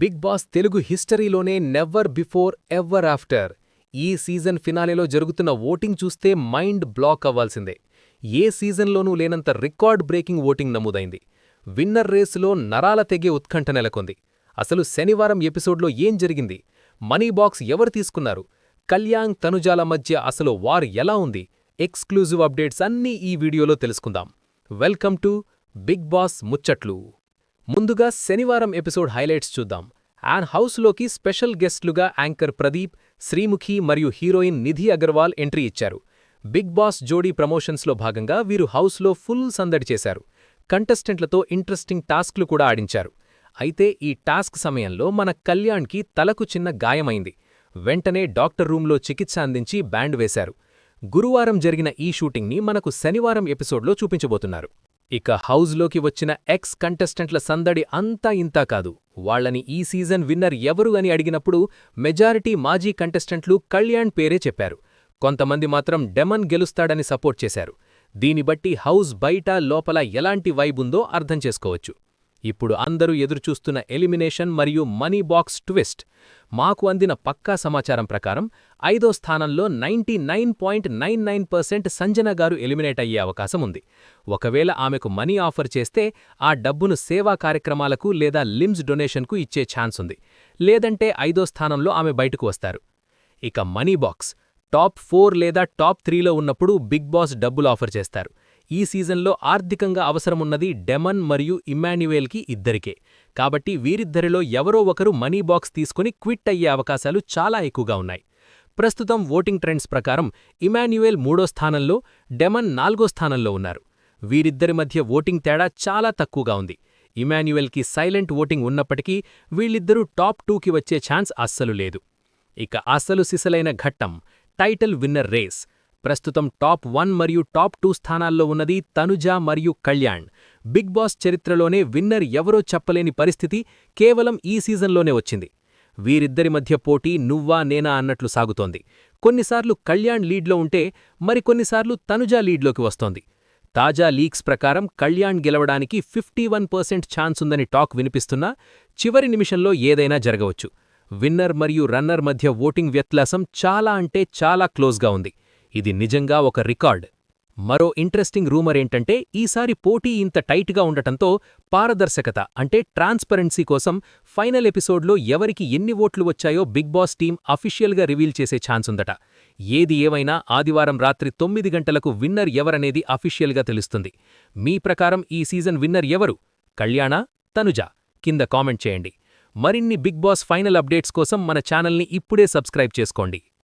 Big boss Telugu హిస్టరీలోనే never before ever after ఈ season ఫినాలేలో జరుగుతున్న ఓటింగ్ చూస్తే మైండ్ బ్లాక్ అవ్వాల్సిందే. ఏ సీజన్లోనూ లేనంత రికార్డ్ బ్రేకింగ్ ఓటింగ్ నమోదైంది. విన్నర్ రేసులో నరాల తెగే ఉత్కంఠ నెలకొంది. అసలు శనివారం ఎపిసోడ్లో ఏం జరిగింది? మనీ బాక్స్ ఎవరు తీసుకున్నారు? కళ్యాణ్ తనుజాల మధ్య అసలు వార్ ఎలా ఉంది? ఎక్స్క్లూజివ్ అప్డేట్స్ అన్నీ ఈ వీడియోలో తెలుసుకుందాం. వెల్కమ్ టు బిగ్ బాస్ ముచ్చట్లు. ముందుగా శనివారం ఎపిసోడ్ హైలైట్స్ చూద్దాం. యాన్ హౌస్లోకి స్పెషల్ గెస్ట్లుగా యాంకర్ ప్రదీప్ శ్రీముఖి మరియు హీరోయిన్ నిధి అగర్వాల్ ఎంట్రీ ఇచ్చారు. బిగ్ బాస్ జోడీ ప్రమోషన్స్లో భాగంగా వీరు హౌస్లో ఫుల్ సందడి చేశారు. కంటెస్టెంట్లతో ఇంట్రెస్టింగ్ టాస్క్లు కూడా ఆడించారు. అయితే ఈ టాస్క్ సమయంలో మన కళ్యాణ్కి తలకు చిన్న గాయమైంది. వెంటనే డాక్టర్ రూంలో చికిత్స అందించి బ్యాండ్ వేశారు. గురువారం జరిగిన ఈ షూటింగ్ని మనకు శనివారం ఎపిసోడ్లో చూపించబోతున్నారు. ఇక హౌజ్లోకి వచ్చిన ఎక్స్ కంటెస్టెంట్ల సందడి అంతా ఇంతా కాదు. వాళ్ళని ఈ సీజన్ విన్నర్ ఎవరు అని అడిగినప్పుడు మెజారిటీ మాజీ కంటెస్టెంట్లు కళ్యాణ్ పేరే చెప్పారు. కొంతమంది మాత్రం డెమన్ గెలుస్తాడని సపోర్ట్ చేశారు. దీని బట్టి హౌస్ బయట లోపల ఎలాంటి వైబ్ ఉందో అర్థం చేసుకోవచ్చు. ఇప్పుడు అందరూ ఎదురుచూస్తున్న ఎలిమినేషన్ మరియు మనీ బాక్స్ ట్విస్ట్. మాకు అందిన పక్కా సమాచారం ప్రకారం ఐదో స్థానంలో ninety nine point nine nine percent Sanjana garu eliminate అయ్యే అవకాశం ఉంది. ఒకవేళ ఆమెకు మనీ ఆఫర్ చేస్తే ఆ డబ్బును సేవా కార్యక్రమాలకు లేదా లిమ్స్ డొనేషన్కు ఇచ్చే ఛాన్స్ ఉంది. లేదంటే ఐదో స్థానంలో ఆమె బయటకు వస్తారు. ఇక మనీ బాక్స్ టాప్ ఫోర్ లేదా టాప్ త్రీలో ఉన్నప్పుడు బిగ్ బాస్ డబ్బులు ఆఫర్ చేస్తారు. ఈ సీజన్లో ఆర్థికంగా అవసరమున్నది డెమన్ మరియు ఇమ్మాన్యుయేల్కి ఇద్దరికే. కాబట్టి వీరిద్దరిలో ఎవరో ఒకరు మనీ బాక్స్ తీసుకుని క్విట్ అయ్యే అవకాశాలు చాలా ఎక్కువగా ఉన్నాయి. ప్రస్తుతం ఓటింగ్ ట్రెండ్స్ ప్రకారం ఇమాన్యుయేల్ మూడో స్థానంలో డెమన్ నాలుగో స్థానంలో ఉన్నారు. వీరిద్దరి మధ్య ఓటింగ్ తేడా చాలా తక్కువగా ఉంది. ఇమాన్యుయల్కి సైలెంట్ ఓటింగ్ ఉన్నప్పటికీ వీళ్ళిద్దరూ టాప్ టూకి వచ్చే ఛాన్స్ అస్సలు లేదు. ఇక అస్సలు సిసలైన ఘట్టం టైటిల్ విన్నర్ రేస్ ప్రస్తుతం టాప్ వన్ మరియు టాప్ టూ స్థానాల్లో ఉన్నది తనుజ మరియు కళ్యాణ్. బిగ్ బాస్ చరిత్రలోనే విన్నర్ ఎవరో చెప్పలేని పరిస్థితి కేవలం ఈ సీజన్లోనే వచ్చింది. వీరిద్దరి మధ్య పోటీ నువ్వా నేనా అన్నట్లు సాగుతోంది. కొన్నిసార్లు కళ్యాణ్ లీడ్లో ఉంటే మరికొన్నిసార్లు తనుజ లీడ్లోకి వస్తోంది. తాజా లీక్స్ ప్రకారం కళ్యాణ్ గెలవడానికి ఫిఫ్టీ వన్ పర్సెంట్ ఛాన్స్ ఉందని టాక్ వినిపిస్తున్నా చివరి నిమిషంలో ఏదైనా జరగవచ్చు. విన్నర్ మరియు రన్నర్ మధ్య ఓటింగ్ వ్యత్యాసం చాలా అంటే చాలా క్లోజ్గా ఉంది. ఇది నిజంగా ఒక రికార్డ్. మరో ఇంట్రెస్టింగ్ రూమర్ ఏంటంటే ఈసారి పోటీ ఇంత టైట్గా ఉండటంతో పారదర్శకత అంటే ట్రాన్స్పరెన్సీ కోసం ఫైనల్ ఎపిసోడ్లో ఎవరికి ఎన్ని ఓట్లు వచ్చాయో బిగ్ బాస్ టీం అఫీషియల్గా రివీల్ చేసే ఛాన్స్ ఉందట. ఏది ఏమైనా ఆదివారం రాత్రి తొమ్మిది గంటలకు విన్నర్ ఎవరనేది అఫీషియల్గా తెలుస్తుంది. మీ ప్రకారం ఈ సీజన్ విన్నర్ ఎవరు? కళ్యాణ తనుజ. కింద కామెంట్ చేయండి. మరిన్ని బిగ్ బాస్ ఫైనల్ అప్డేట్స్ కోసం మన ఛానల్ని ఇప్పుడే సబ్స్క్రైబ్ చేసుకోండి.